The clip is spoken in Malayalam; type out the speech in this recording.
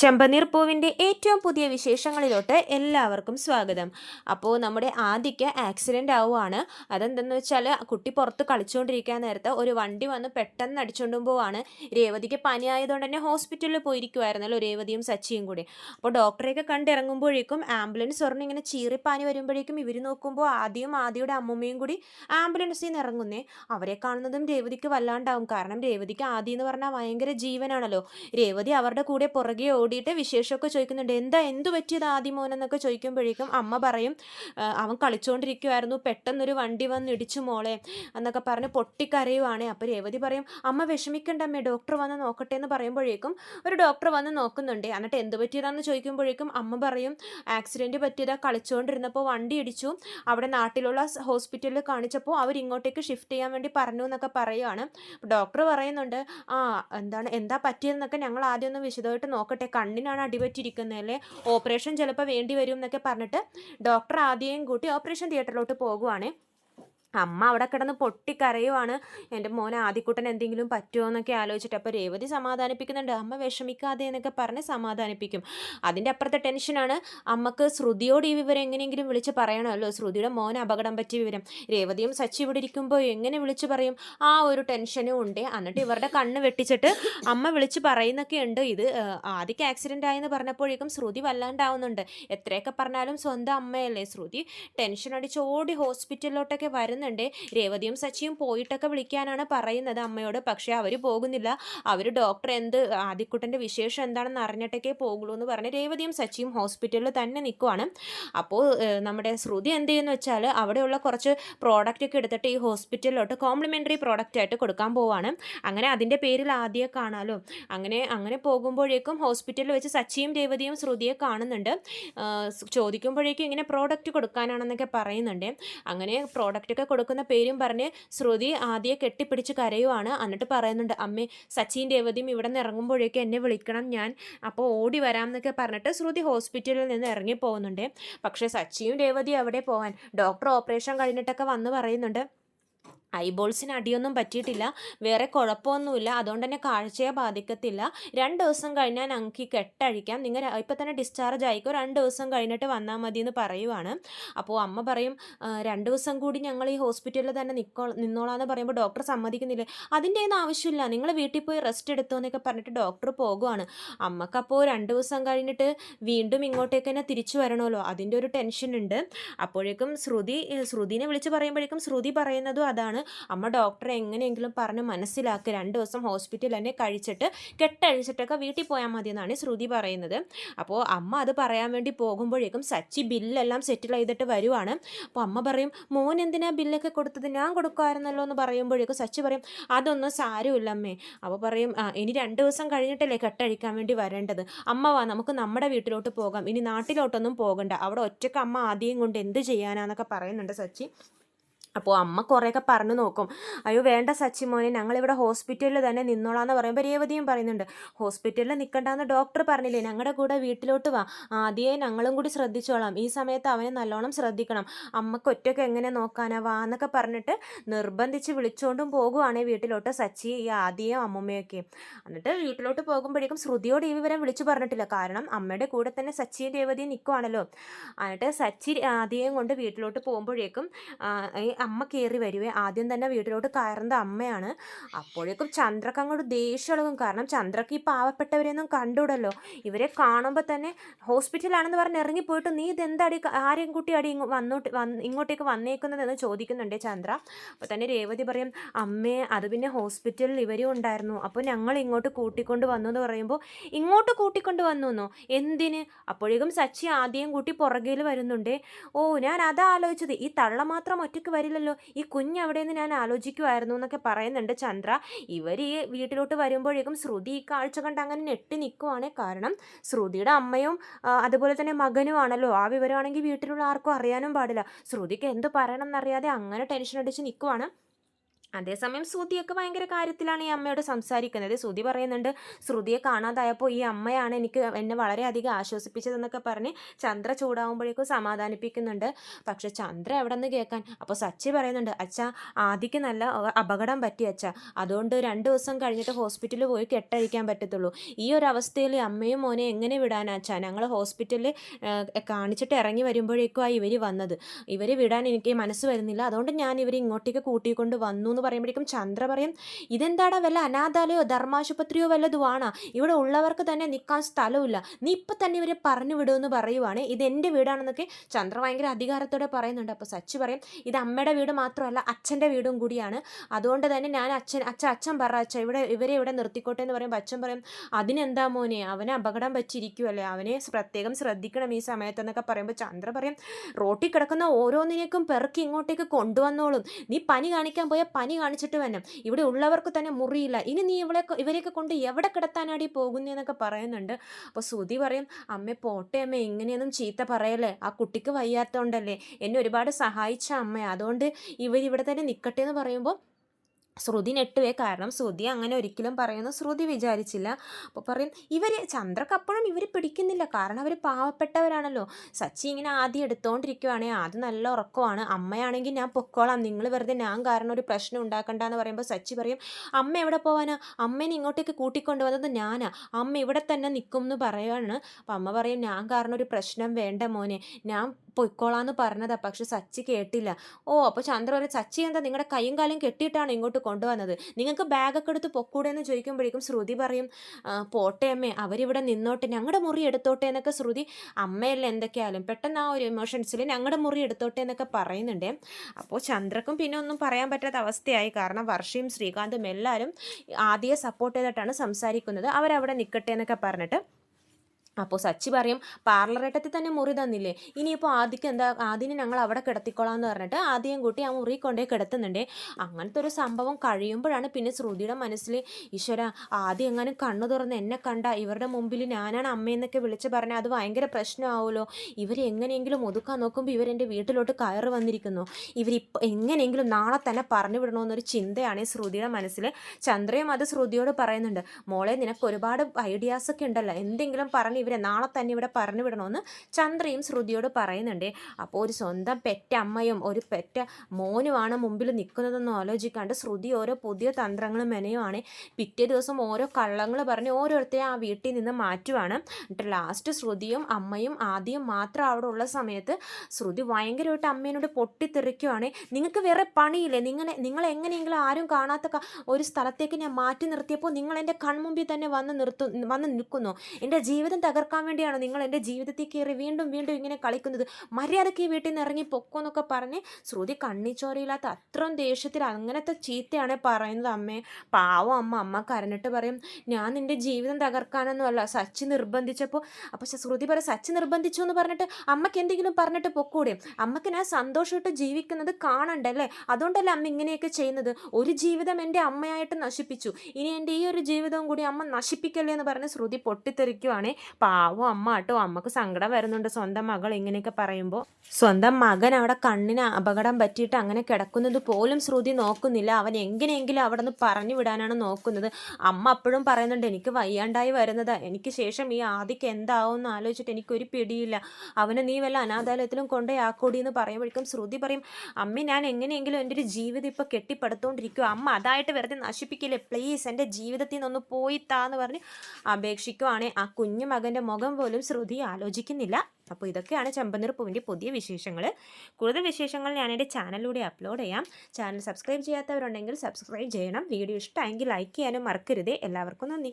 ചെമ്പനീർ പൂവിന്റെ ഏറ്റവും പുതിയ വിശേഷങ്ങളിലോട്ട് എല്ലാവർക്കും സ്വാഗതം. അപ്പോൾ നമ്മുടെ ആദ്യക്ക് ആക്സിഡന്റ് ആവുകയാണ് അതെന്തെന്ന് വെച്ചാൽ കുട്ടി പുറത്ത് കളിച്ചുകൊണ്ടിരിക്കാൻ നേരത്തെ ഒരു വണ്ടി വന്ന് പെട്ടെന്ന് അടിച്ചുകൊണ്ട് പോവാണ്. രേവതിക്ക് പനി ആയതുകൊണ്ട് തന്നെ ഹോസ്പിറ്റലിൽ പോയിരിക്കുമായിരുന്നല്ലോ രേവതിയും സച്ചിയും കൂടി. അപ്പോൾ ഡോക്ടറെയൊക്കെ കണ്ടിറങ്ങുമ്പോഴേക്കും ആംബുലൻസ് പറഞ്ഞ് ഇങ്ങനെ ചീറിപ്പാനി വരുമ്പോഴേക്കും ഇവർ നോക്കുമ്പോൾ ആദ്യം ആദ്യയുടെ അമ്മൂമ്മയും കൂടി ആംബുലൻസിൽ നിന്ന് ഇറങ്ങുന്നേ. അവരെ കാണുന്നതും രേവതിക്ക് വല്ലാണ്ടാവും. കാരണം രേവതിക്ക് ആദ്യം എന്ന് പറഞ്ഞാൽ ഭയങ്കര ജീവനാണല്ലോ. രേവതി അവരുടെ കൂടെ പുറകെ ഓടിയിട്ട് വിശേഷമൊക്കെ ചോദിക്കുന്നുണ്ട്. എന്താ എന്തു പറ്റിയത് ആദ്യം മോനെന്നൊക്കെ ചോദിക്കുമ്പോഴേക്കും അമ്മ പറയും "ആ, അവൻ കളിച്ചുകൊണ്ടിരിക്കുമായിരുന്നു പെട്ടെന്നൊരു വണ്ടി വന്ന് ഇടിച്ചു മോളെ എന്നൊക്കെ പറഞ്ഞ് പൊട്ടിക്കരയുവാണ്. അപ്പോൾ രേവതി പറയും അമ്മ വിഷമിക്കണ്ട അമ്മേ ഡോക്ടർ വന്ന് നോക്കട്ടെ എന്ന് പറയുമ്പോഴേക്കും ഒരു ഡോക്ടർ വന്ന് നോക്കുന്നുണ്ട്. എന്നിട്ട് എന്ത് പറ്റിയതാണെന്ന് ചോദിക്കുമ്പോഴേക്കും അമ്മ പറയും ആക്സിഡന്റ് പറ്റിയതാ കളിച്ചുകൊണ്ടിരുന്നപ്പോൾ വണ്ടി ഇടിച്ചു. അവിടെ നാട്ടിലുള്ള ഹോസ്പിറ്റലിൽ കാണിച്ചപ്പോൾ അവർ ഇങ്ങോട്ടേക്ക് ഷിഫ്റ്റ് ചെയ്യാൻ വേണ്ടി പറഞ്ഞു എന്നൊക്കെ പറയുവാണ്. ഡോക്ടർ പറയുന്നുണ്ട് ആ എന്താണ് എന്താ പറ്റിയതെന്നൊക്കെ ഞങ്ങൾ ആദ്യം ഒന്ന് വിശദമായിട്ട് നോക്കട്ടെ. കണ്ണിനാണ് അടിപറ്റിയിരിക്കുന്നതല്ലേ? ഓപ്പറേഷൻ ചിലപ്പോൾ വേണ്ടി വരും എന്നൊക്കെ പറഞ്ഞിട്ട് ഡോക്ടർ ആദ്യം കൂട്ടി ഓപ്പറേഷൻ തിയേറ്ററിലോട്ട് പോകുവാണ്. അമ്മ അവിടെ കിടന്ന് പൊട്ടിക്കരയുവാണ്. എന്റെ മോനെ ആദ്യക്കുട്ടൻ എന്തെങ്കിലും പറ്റുമോ എന്നൊക്കെ ആലോചിച്ചിട്ട് അപ്പോൾ രേവതി സമാധാനിപ്പിക്കുന്നുണ്ട്. അമ്മ വിഷമിക്കാതെ എന്നൊക്കെ പറഞ്ഞ് സമാധാനിപ്പിക്കും. അതിന്റെ അപ്പുറത്തെ ടെൻഷനാണ് അമ്മയ്ക്ക് ശ്രുതിയോട് ഈ വിവരം എങ്ങനെയെങ്കിലും വിളിച്ച് പറയണമല്ലോ. ശ്രുതിയുടെ മോൻ അപകടം പറ്റിയ വിവരം. രേവതിയും സച്ചി ഇവിടെ ഇരിക്കുമ്പോൾ എങ്ങനെ വിളിച്ച് പറയും? ആ ഒരു ടെൻഷനും ഉണ്ട്. എന്നിട്ട് ഇവരുടെ കണ്ണ് വെട്ടിച്ചിട്ട് അമ്മ വിളിച്ച് പറയുന്നൊക്കെ ഉണ്ട്. ഇത് ആദ്യക്ക് ആക്സിഡന്റ് ആയെന്ന് പറഞ്ഞപ്പോഴേക്കും ശ്രുതി വല്ലാണ്ടാവുന്നുണ്ട്. എത്രയൊക്കെ പറഞ്ഞാലും സ്വന്തം അമ്മയല്ലേ ശ്രുതി? ടെൻഷൻ അടിച്ച് ഓടി ഹോസ്പിറ്റലിലോട്ടൊക്കെ വരുന്നുണ്ട് രേവതിയും സച്ചിയും പോയിട്ടൊക്കെ വിളിക്കാനാണ് പറയുന്നത് അമ്മയോട് പക്ഷേ അവർ പോകുന്നില്ല. അവർ ഡോക്ടർ എന്ത് ആദിക്കുട്ടന്റെ വിശേഷം എന്താണെന്ന് അറിഞ്ഞിട്ടൊക്കെ പോകുള്ളൂ എന്ന് പറഞ്ഞ് രേവതിയും സച്ചിയും ഹോസ്പിറ്റലിൽ തന്നെ നിൽക്കുവാണ്. അപ്പോൾ നമ്മുടെ ശ്രുതി എന്ത് ചെയ്യുന്നു വെച്ചാൽ അവിടെയുള്ള കുറച്ച് പ്രോഡക്റ്റ് ഒക്കെ എടുത്തിട്ട് ഈ ഹോസ്പിറ്റലിലോട്ട് കോംപ്ലിമെന്ററി പ്രോഡക്റ്റ് ആയിട്ട് കൊടുക്കാൻ പോവാണ്. അങ്ങനെ അതിന്റെ പേരിൽ ആദ്യം കാണാലോ. അങ്ങനെ അങ്ങനെ പോകുമ്പോഴേക്കും ഹോസ്പിറ്റലിൽ വെച്ച് സച്ചിയും രേവതിയും ശ്രുതിയെ കാണുന്നുണ്ട്. ചോദിക്കുമ്പോഴേക്കും ഇങ്ങനെ പ്രോഡക്റ്റ് കൊടുക്കാനാണെന്നൊക്കെ പറയുന്നുണ്ട്. അങ്ങനെ പ്രോഡക്റ്റ് ഒക്കെ കൊടുക്കുന്ന പേരും പറഞ്ഞ് ശ്രുതി ആദ്യം കെട്ടിപ്പിടിച്ച് കരയുവാണ്. എന്നിട്ട് പറയുന്നുണ്ട് അമ്മേ സച്ചിൻ രേവതിയും ഇവിടെ നിന്ന് ഇറങ്ങുമ്പോഴേക്കും എന്നെ വിളിക്കണം ഞാൻ. അപ്പോൾ ഓടി വരാം എന്നൊക്കെ പറഞ്ഞിട്ട് ശ്രുതി ഹോസ്പിറ്റലിൽ നിന്ന് ഇറങ്ങി പോകുന്നുണ്ട് പക്ഷേ സച്ചിയും രേവതിയും അവിടെ പോകാൻ. ഡോക്ടർ ഓപ്പറേഷൻ കഴിഞ്ഞിട്ടൊക്കെ വന്ന് പറയുന്നുണ്ട് ഐബോൾസിന് അടിയൊന്നും പറ്റിയിട്ടില്ല. വേറെ കുഴപ്പമൊന്നുമില്ല. അതുകൊണ്ട് തന്നെ കാഴ്ചയെ ബാധിക്കത്തില്ല. രണ്ട് ദിവസം കഴിഞ്ഞാൽ ഞങ്ങൾക്ക് ഈ കെട്ടഴിക്കാം നിങ്ങൾ ഇപ്പം തന്നെ ഡിസ്ചാർജ് ആയിക്കോ. രണ്ട് ദിവസം കഴിഞ്ഞിട്ട് വന്നാൽ മതി എന്ന് പറയുവാണ്. അപ്പോൾ അമ്മ പറയും രണ്ട് ദിവസം കൂടി ഞങ്ങൾ ഈ ഹോസ്പിറ്റലിൽ തന്നെ നിക്കോ നിന്നോളാന്ന് പറയുമ്പോൾ ഡോക്ടർ സമ്മതിക്കുന്നില്ല? അതിന്റെ ഒന്നും ആവശ്യമില്ല. നിങ്ങൾ വീട്ടിൽ പോയി റെസ്റ്റ് എടുത്തോ എന്നൊക്കെ പറഞ്ഞിട്ട് ഡോക്ടർ പോകുവാണ്. അമ്മക്കപ്പോൾ രണ്ട് ദിവസം കഴിഞ്ഞിട്ട് വീണ്ടും ഇങ്ങോട്ടേക്ക് തന്നെ തിരിച്ചു വരണമല്ലോ അതിന്റെ ഒരു ടെൻഷൻ ഉണ്ട് അപ്പോഴേക്കും ശ്രുതി ശ്രുതിനെ വിളിച്ച് പറയുമ്പോഴേക്കും ശ്രുതി പറയുന്നതും അതാണ്. അമ്മ ഡോക്ടറെ എങ്ങനെയെങ്കിലും പറഞ്ഞ് മനസ്സിലാക്കി. രണ്ട് ദിവസം ഹോസ്പിറ്റലിൽ തന്നെ കഴിച്ചിട്ട് കെട്ടഴിച്ചിട്ടൊക്കെ വീട്ടിൽ പോയാൽ മതി എന്നാണ് ശ്രുതി പറയുന്നത്. അപ്പോൾ അമ്മ അത് പറയാൻ വേണ്ടി പോകുമ്പോഴേക്കും സച്ചി ബില്ലെല്ലാം സെറ്റിൽ ചെയ്തിട്ട് വരുവാണ്. അപ്പോൾ അമ്മ പറയും മോൻ എന്തിനാ ബില്ലൊക്കെ കൊടുത്തത്? ഞാൻ കൊടുക്കുമായിരുന്നല്ലോ എന്ന് പറയുമ്പോഴേക്കും സച്ചി പറയും അതൊന്നും സാരമില്ല അമ്മേ അപ്പോൾ പറയും ഇനി രണ്ട് ദിവസം കഴിഞ്ഞിട്ടല്ലേ കെട്ടഴിക്കാൻ വേണ്ടി വരേണ്ടത്. അമ്മ വാ നമുക്ക് നമ്മുടെ വീട്ടിലോട്ട് പോകാം. ഇനി നാട്ടിലോട്ടൊന്നും പോകണ്ട. അവിടെ ഒറ്റയ്ക്ക് അമ്മ ആദ്യം കൊണ്ട് എന്ത് ചെയ്യാനാന്നൊക്കെ പറയുന്നുണ്ട് സച്ചി. അപ്പോൾ അമ്മ കുറേയൊക്കെ പറഞ്ഞു നോക്കും. അയ്യോ വേണ്ട സച്ചി മോനെ ഞങ്ങളിവിടെ ഹോസ്പിറ്റലിൽ തന്നെ നിന്നോളാന്ന് പറയുമ്പോൾ രേവതിയും പറയുന്നുണ്ട്. ഹോസ്പിറ്റലിൽ നിൽക്കണ്ടെന്ന് ഡോക്ടർ പറഞ്ഞില്ലേ ഞങ്ങളുടെ കൂടെ വീട്ടിലോട്ട് വാ. ആദ്യമേ ഞങ്ങളും കൂടി ശ്രദ്ധിച്ചോളാം. ഈ സമയത്ത് അവനെ നല്ലോണം ശ്രദ്ധിക്കണം. അമ്മയ്ക്ക് ഒറ്റയ്ക്ക് എങ്ങനെ നോക്കാനാ വാ എന്നൊക്കെ പറഞ്ഞിട്ട് നിർബന്ധിച്ച് വിളിച്ചുകൊണ്ടും പോകുവാണേ വീട്ടിലോട്ട് സച്ചി ഈ ആദ്യയും അമ്മമ്മയൊക്കെ. എന്നിട്ട് വീട്ടിലോട്ട് പോകുമ്പോഴേക്കും ശ്രുതിയോട് ഈ വിവരം വിളിച്ചു പറഞ്ഞിട്ടില്ല. കാരണം അമ്മയുടെ കൂടെ തന്നെ സച്ചിയും രേവതിയും നിൽക്കുവാണല്ലോ എന്നിട്ട് സച്ചി ആദ്യം കൊണ്ട് വീട്ടിലോട്ട് പോകുമ്പോഴേക്കും അമ്മ കയറി വരുവേ. ആദ്യം തന്നെ വീട്ടിലോട്ട് കയറുന്നത് അമ്മയാണ്. അപ്പോഴേക്കും ചന്ദ്രക്ക് അങ്ങോട്ട് ദേഷ്യം കാരണം ചന്ദ്രക്ക് ഈ പാവപ്പെട്ടവരെയൊന്നും കണ്ടുവിടല്ലോ ഇവരെ കാണുമ്പോൾ തന്നെ ഹോസ്പിറ്റലാണെന്ന് പറഞ്ഞ് ഇറങ്ങിപ്പോയിട്ട് നീ ഇതെന്താടി? ആരെയും കുട്ടി അടി വന്നോട്ട് വന്ന് ഇങ്ങോട്ടേക്ക് വന്നേക്കുന്നതെന്ന് ചോദിക്കുന്നുണ്ട് ചന്ദ്ര. അപ്പോൾ തന്നെ രേവതി പറയും അമ്മേ അത് പിന്നെ ഹോസ്പിറ്റലിൽ ഇവരും ഉണ്ടായിരുന്നു. അപ്പോൾ ഞങ്ങൾ ഇങ്ങോട്ട് കൂട്ടിക്കൊണ്ട് വന്നു എന്ന് പറയുമ്പോൾ ഇങ്ങോട്ട് കൂട്ടിക്കൊണ്ട് വന്നു എന്നോ? എന്തിന്? അപ്പോഴേക്കും സച്ചി ആദ്യം കൂട്ടി പുറകിൽ വരുന്നുണ്ടേ. ഓ ഞാൻ അതാ ആലോചിച്ചത് ഈ തള്ള മാത്രം ഒറ്റയ്ക്ക് വരില്ലല്ലോ ഈ കുഞ്ഞ് എവിടെയെന്ന് ഞാൻ ആലോചിക്കുമായിരുന്നു എന്നൊക്കെ പറയുന്നുണ്ട് ചന്ദ്ര. ഇവർ ഈ വീട്ടിലോട്ട് വരുമ്പോഴേക്കും ശ്രുതി ഈ കാഴ്ച കണ്ട് അങ്ങനെ ഞെട്ടി നിൽക്കുവാണ് കാരണം ശ്രുതിയുടെ അമ്മയും അതുപോലെ തന്നെ മകനുമാണല്ലോ. ആ വിവരമാണെങ്കിൽ വീട്ടിലുള്ള ആർക്കും അറിയാനും പാടില്ല. ശ്രുതിക്ക് എന്ത് പറയണം എന്നറിയാതെ അങ്ങനെ ടെൻഷൻ അടിച്ച് നിൽക്കുവാണ് അതേസമയം ശ്രുതിയൊക്കെ ഭയങ്കര കാര്യത്തിലാണ് ഈ അമ്മയോട് സംസാരിക്കുന്നത്. ശ്രുതി പറയുന്നുണ്ട് ശ്രുതിയെ കാണാതായപ്പോൾ ഈ അമ്മയാണ് എനിക്ക് എന്നെ വളരെയധികം ആശ്വസിപ്പിച്ചതെന്നൊക്കെ പറഞ്ഞ് ചന്ദ്ര ചൂടാവുമ്പോഴേക്കും സമാധാനിപ്പിക്കുന്നുണ്ട്. പക്ഷെ ചന്ദ്ര എവിടെ നിന്ന് കേൾക്കാൻ? അപ്പോൾ സച്ചി പറയുന്നുണ്ട് അച്ഛ ആദിക്ക് നല്ല അപകടം പറ്റി അച്ഛ. അതുകൊണ്ട് രണ്ട് ദിവസം കഴിഞ്ഞിട്ട് ഹോസ്പിറ്റലിൽ പോയി കെട്ടഴിക്കാൻ പറ്റത്തുള്ളൂ. ഈ ഒരു അവസ്ഥയിൽ അമ്മയും മോനെ എങ്ങനെ വിടാനാ അച്ഛ? ഞങ്ങൾ ഹോസ്പിറ്റലിൽ കാണിച്ചിട്ട് ഇറങ്ങി വരുമ്പോഴേക്കും ആ ഇവർ വന്നത്. ഇവർ വിടാൻ എനിക്ക് മനസ്സ് വരുന്നില്ല. അതുകൊണ്ട് ഞാൻ ഇവർ ഇങ്ങോട്ടേക്ക് കൂട്ടിക്കൊണ്ട് വന്നു എന്ന് പറയുമ്പോഴേക്കും ചന്ദ്ര പറയും ഇതെന്താടാ വല്ല അനാഥാലയോ ധർമാശുപത്രിയോ വല്ലതുമാണ് ഇവിടെ ഉള്ളവർക്ക് തന്നെ നിൽക്കാൻ സ്ഥലമില്ല നീ ഇപ്പം തന്നെ ഇവരെ പറഞ്ഞു വിടുമെന്ന് പറയുവാണ്. ഇത് എന്റെ വീടാണെന്നൊക്കെ ചന്ദ്ര ഭയങ്കര അധികാരത്തോടെ പറയുന്നുണ്ട്. അപ്പോൾ സച്ചി പറയും ഇത് അമ്മയുടെ വീട് മാത്രമല്ല അച്ഛന്റെ വീടും കൂടിയാണ്. അതുകൊണ്ട് തന്നെ ഞാൻ അച്ഛൻ അച്ഛൻ അച്ഛൻ പറ അച്ഛ ഇവിടെ ഇവരെ ഇവിടെ നിർത്തിക്കോട്ടെ എന്ന് പറയുമ്പോൾ അച്ഛൻ പറയും അതിനെന്താ മോനെ? അവന് അപകടം പറ്റിയിരിക്കുമല്ലേ അവനെ പ്രത്യേകം ശ്രദ്ധിക്കണം ഈ സമയത്തെന്നൊക്കെ പറയുമ്പോൾ ചന്ദ്ര പറയും റോട്ടിൽ കിടക്കുന്ന ഓരോന്നിനേക്കും പെറുക്കി ഇങ്ങോട്ടേക്ക് കൊണ്ടുവന്നോളും. നീ പനി കാണിക്കാൻ പോയാൽ പനി പനി കാണിച്ചിട്ട് വന്നു ഇവിടെ ഉള്ളവർക്ക് തന്നെ മുറിയില്ല. ഇനി നീ ഇവളെ ഇവരെയൊക്കെ കൊണ്ട് എവിടെ കിടത്താനാടി പോകുന്നതെന്നൊക്കെ പറയുന്നുണ്ട്. അപ്പോൾ സുതി പറയും അമ്മ പോട്ടെ അമ്മ ഇങ്ങനെയൊന്നും ചീത്ത പറയല്ലേ? ആ കുട്ടിക്ക് വയ്യാത്തതുകൊണ്ടല്ലേ എന്നെ ഒരുപാട് സഹായിച്ച അമ്മ അതുകൊണ്ട് ഇവരിവിടെ തന്നെ നിൽക്കട്ടെ എന്ന് പറയുമ്പോൾ ശ്രുതി നെട്ടുവേ കാരണം ശ്രുതി അങ്ങനെ ഒരിക്കലും പറയുന്നു ശ്രുതി വിചാരിച്ചില്ല. അപ്പോൾ പറയും ഇവർ ചന്ദ്രക്കപ്പഴം ഇവർ പിടിക്കുന്നില്ല. കാരണം അവർ പാവപ്പെട്ടവരാണല്ലോ. സച്ചി ഇങ്ങനെ ആദ്യം എടുത്തോണ്ടിരിക്കുവാണെങ്കിൽ ആദ്യം നല്ല ഉറക്കമാണ്. അമ്മയാണെങ്കിൽ ഞാൻ പൊക്കോളാം. നിങ്ങൾ വെറുതെ ഞാൻ കാരണം ഒരു പ്രശ്നം ഉണ്ടാക്കണ്ട എന്ന് പറയുമ്പോൾ സച്ചി പറയും അമ്മ എവിടെ പോവാനാ? അമ്മേനെ ഇങ്ങോട്ടേക്ക് കൂട്ടിക്കൊണ്ടു വന്നത് ഞാനാ. അമ്മ ഇവിടെ തന്നെ നിൽക്കും എന്ന് പറയുവാണ് അപ്പം അമ്മ പറയും ഞാൻ കാരണം ഒരു പ്രശ്നം വേണ്ട മോനെ. ഞാൻ പൊയ്ക്കോളാന്ന് പറഞ്ഞതാ. പക്ഷെ സച്ചി കേട്ടില്ല. ഓ അപ്പോൾ ചന്ദ്ര പറയും സച്ചി എന്താ നിങ്ങളുടെ കൈയും കാലും കെട്ടിയിട്ടാണ് ഇങ്ങോട്ട് കൊണ്ടുവന്നത്? നിങ്ങൾക്ക് ബാഗൊക്കെ എടുത്ത് പൊക്കൂടെ എന്ന് ചോദിക്കുമ്പോഴേക്കും ശ്രുതി പറയും പോട്ടെ അമ്മേ അവരിവിടെ നിന്നോട്ടെ. ഞങ്ങളുടെ മുറി എടുത്തോട്ടെ എന്നൊക്കെ ശ്രുതി അമ്മയല്ല എന്തൊക്കെയായാലും പെട്ടെന്ന് ആ ഒരു ഇമോഷൻസിൽ ഞങ്ങളുടെ മുറി എടുത്തോട്ടെ എന്നൊക്കെ പറയുന്നുണ്ട്. അപ്പോൾ ചന്ദ്രക്കും പിന്നെ ഒന്നും പറയാൻ പറ്റാത്ത അവസ്ഥയായി. കാരണം വർഷയും ശ്രീകാന്തും എല്ലാവരും ആദ്യം സപ്പോർട്ട് ചെയ്തിട്ടാണ് സംസാരിക്കുന്നത്. അവരവിടെ നിൽക്കട്ടെ എന്നൊക്കെ പറഞ്ഞിട്ട് അപ്പോൾ സച്ചി പറയും പാർലറേട്ടത്തിൽ തന്നെ മുറി തന്നില്ലേ? ഇനിയിപ്പോൾ ആദ്യക്ക് എന്താ ആദ്യം ഞങ്ങൾ അവിടെ കിടത്തിക്കോളാം എന്ന് പറഞ്ഞിട്ട് ആദ്യം കൂട്ടി ആ മുറി കൊണ്ടേ കിടത്തുന്നുണ്ട്. അങ്ങനത്തെ ഒരു സംഭവം കഴിയുമ്പോഴാണ് പിന്നെ ശ്രുതിയുടെ മനസ്സിൽ ഈശ്വര ആദ്യം എങ്ങാനും കണ്ണു തുറന്ന് എന്നെ കണ്ട ഇവരുടെ മുമ്പിൽ ഞാനാണ് അമ്മയെന്നൊക്കെ വിളിച്ച് പറഞ്ഞാൽ അത് ഭയങ്കര പ്രശ്നമാവുമല്ലോ. ഇവരെങ്ങനെയെങ്കിലും ഒതുക്കാൻ നോക്കുമ്പോൾ ഇവരെന്റെ വീട്ടിലോട്ട് കയറി വന്നിരിക്കുന്നു. ഇവരിപ്പോൾ എങ്ങനെയെങ്കിലും നാളെ തന്നെ പറഞ്ഞു വിടണമെന്നൊരു ചിന്തയാണ് ശ്രുതിയുടെ മനസ്സിൽ ചന്ദ്രയും അത് ശ്രുതിയോട് പറയുന്നുണ്ട് മോളെ നിനക്ക് ഒരുപാട് ഐഡിയാസൊക്കെ ഉണ്ടല്ലോ. എന്തെങ്കിലും പറഞ്ഞ് ഇവരെ നാളെ തന്നെ ഇവിടെ പറഞ്ഞു വിടണമെന്ന് ചന്ദ്രയും ശ്രുതിയോട് പറയുന്നുണ്ട്. അപ്പോൾ ഒരു സ്വന്തം പെറ്റ അമ്മയും ഒരു പെറ്റ മോനുമാണ് മുമ്പിൽ നിൽക്കുന്നതെന്ന് ആലോചിക്കാണ്ട് ശ്രുതി ഓരോ പുതിയ തന്ത്രങ്ങളും മെനയുമാണ് പിറ്റേ ദിവസം ഓരോ കള്ളങ്ങൾ പറഞ്ഞ് ഓരോരുത്തരെ ആ വീട്ടിൽ നിന്ന് മാറ്റുവാണ്. എന്നിട്ട് ലാസ്റ്റ് ശ്രുതിയും അമ്മയും ആദ്യം മാത്രം അവിടെ ഉള്ള സമയത്ത് ശ്രുതി ഭയങ്കരമായിട്ട് അമ്മേനോട് പൊട്ടിത്തെറിക്കുവാണ്. നിങ്ങൾക്ക് വേറെ പണിയില്ലേ? നിങ്ങളെ നിങ്ങൾ എങ്ങനെയെങ്കിലും ആരും കാണാത്ത ഒരു സ്ഥലത്തേക്ക് ഞാൻ മാറ്റി നിർത്തിയപ്പോൾ നിങ്ങൾ എന്റെ കൺമുമ്പിൽ തന്നെ വന്ന് നിർത്തു വന്ന് നിൽക്കുന്നു. എന്റെ ജീവിതം തകർക്കാൻ വേണ്ടിയാണ് നിങ്ങൾ എന്റെ ജീവിതത്തിൽ കയറി വീണ്ടും വീണ്ടും ഇങ്ങനെ കളിക്കുന്നത്. മര്യാദയ്ക്ക് ഈ വീട്ടിൽ നിന്ന് ഇറങ്ങി പൊക്കോന്നൊക്കെ പറഞ്ഞ് ശ്രുതി കണ്ണിച്ചോരയില്ലാത്ത അത്രയും ദേഷ്യത്തിൽ അങ്ങനത്തെ ചീത്തയാണ് പറയുന്നത് അമ്മേ. പാവം അമ്മ അമ്മ കരഞ്ഞിട്ട് പറയും ഞാൻ നിന്റെ ജീവിതം തകർക്കാനൊന്നുമല്ല സച്ചി നിർബന്ധിച്ചപ്പോൾ അപ്പോൾ ശ്രുതി പറയും സച്ചി നിർബന്ധിച്ചു എന്ന് പറഞ്ഞിട്ട് അമ്മയ്ക്ക് എന്തെങ്കിലും പറഞ്ഞിട്ട് പൊക്കൂടെ? അമ്മയ്ക്ക് ഞാൻ സന്തോഷമായിട്ട് ജീവിക്കുന്നത് കാണണ്ടല്ലേ? അതുകൊണ്ടല്ലേ അമ്മ ഇങ്ങനെയൊക്കെ ചെയ്യുന്നത്? ഒരു ജീവിതം എന്റെ അമ്മയായിട്ട് നശിപ്പിച്ചു. ഇനി എന്റെ ഈ ഒരു ജീവിതവും കൂടി അമ്മ നശിപ്പിക്കല്ലേ എന്ന് പറഞ്ഞ് ശ്രുതി പൊട്ടിത്തെറിക്കുവാണേ. പാവം അമ്മ കേട്ടോ. അമ്മയ്ക്ക് സങ്കടം വരുന്നുണ്ട്. സ്വന്തം മകൾ ഇങ്ങനെയൊക്കെ പറയുമ്പോൾ സ്വന്തം മകൻ അവിടെ കണ്ണിന് അപകടം പറ്റിയിട്ട് അങ്ങനെ കിടക്കുന്നത് പോലും ശ്രുതി നോക്കുന്നില്ല. അവൻ എങ്ങനെയെങ്കിലും അവിടെ നിന്ന് പറഞ്ഞു വിടാനാണ് നോക്കുന്നത്. അമ്മ അപ്പോഴും പറയുന്നുണ്ട് എനിക്ക് വയ്യാണ്ടായി വരുന്നത്. എനിക്ക് ശേഷം ഈ ആദിക്ക് എന്താവും എന്ന് ആലോചിച്ചിട്ട് എനിക്കൊരു പിടിയില്ല. അവനെ നീ വല്ല അനാഥാലയത്തിലും കൊണ്ടേ ആക്കൂടി എന്ന് പറയുമ്പോഴേക്കും ശ്രുതി പറയും അമ്മ ഞാൻ എങ്ങനെയെങ്കിലും എന്റെ ഒരു ജീവിതം ഇപ്പോൾ കെട്ടിപ്പടുത്തോണ്ടിരിക്കും അമ്മ അതായിട്ട് വെറുതെ നശിപ്പിക്കില്ലേ? പ്ലീസ് എന്റെ ജീവിതത്തിൽ നിന്നൊന്ന് പോയി താന്ന് പറഞ്ഞ് അപേക്ഷിക്കുവാണെ. ആ കുഞ്ഞു മകന്റെ മുഖം പോലും ശ്രുതി ആലോചിക്കുന്നില്ല. അപ്പോൾ ഇതൊക്കെയാണ് ചെമ്പനീർ പൂവിന്റെ പുതിയ വിശേഷങ്ങൾ. കൂടുതൽ വിശേഷങ്ങൾ ഞാൻ എന്റെ ചാനലിലൂടെ അപ്ലോഡ് ചെയ്യാം. ചാനൽ സബ്സ്ക്രൈബ് ചെയ്യാത്തവരുണ്ടെങ്കിൽ സബ്സ്ക്രൈബ് ചെയ്യണം. വീഡിയോ ഇഷ്ടമെങ്കിൽ ലൈക്ക് ചെയ്യാനും മറക്കരുതേ. എല്ലാവർക്കും നന്ദി.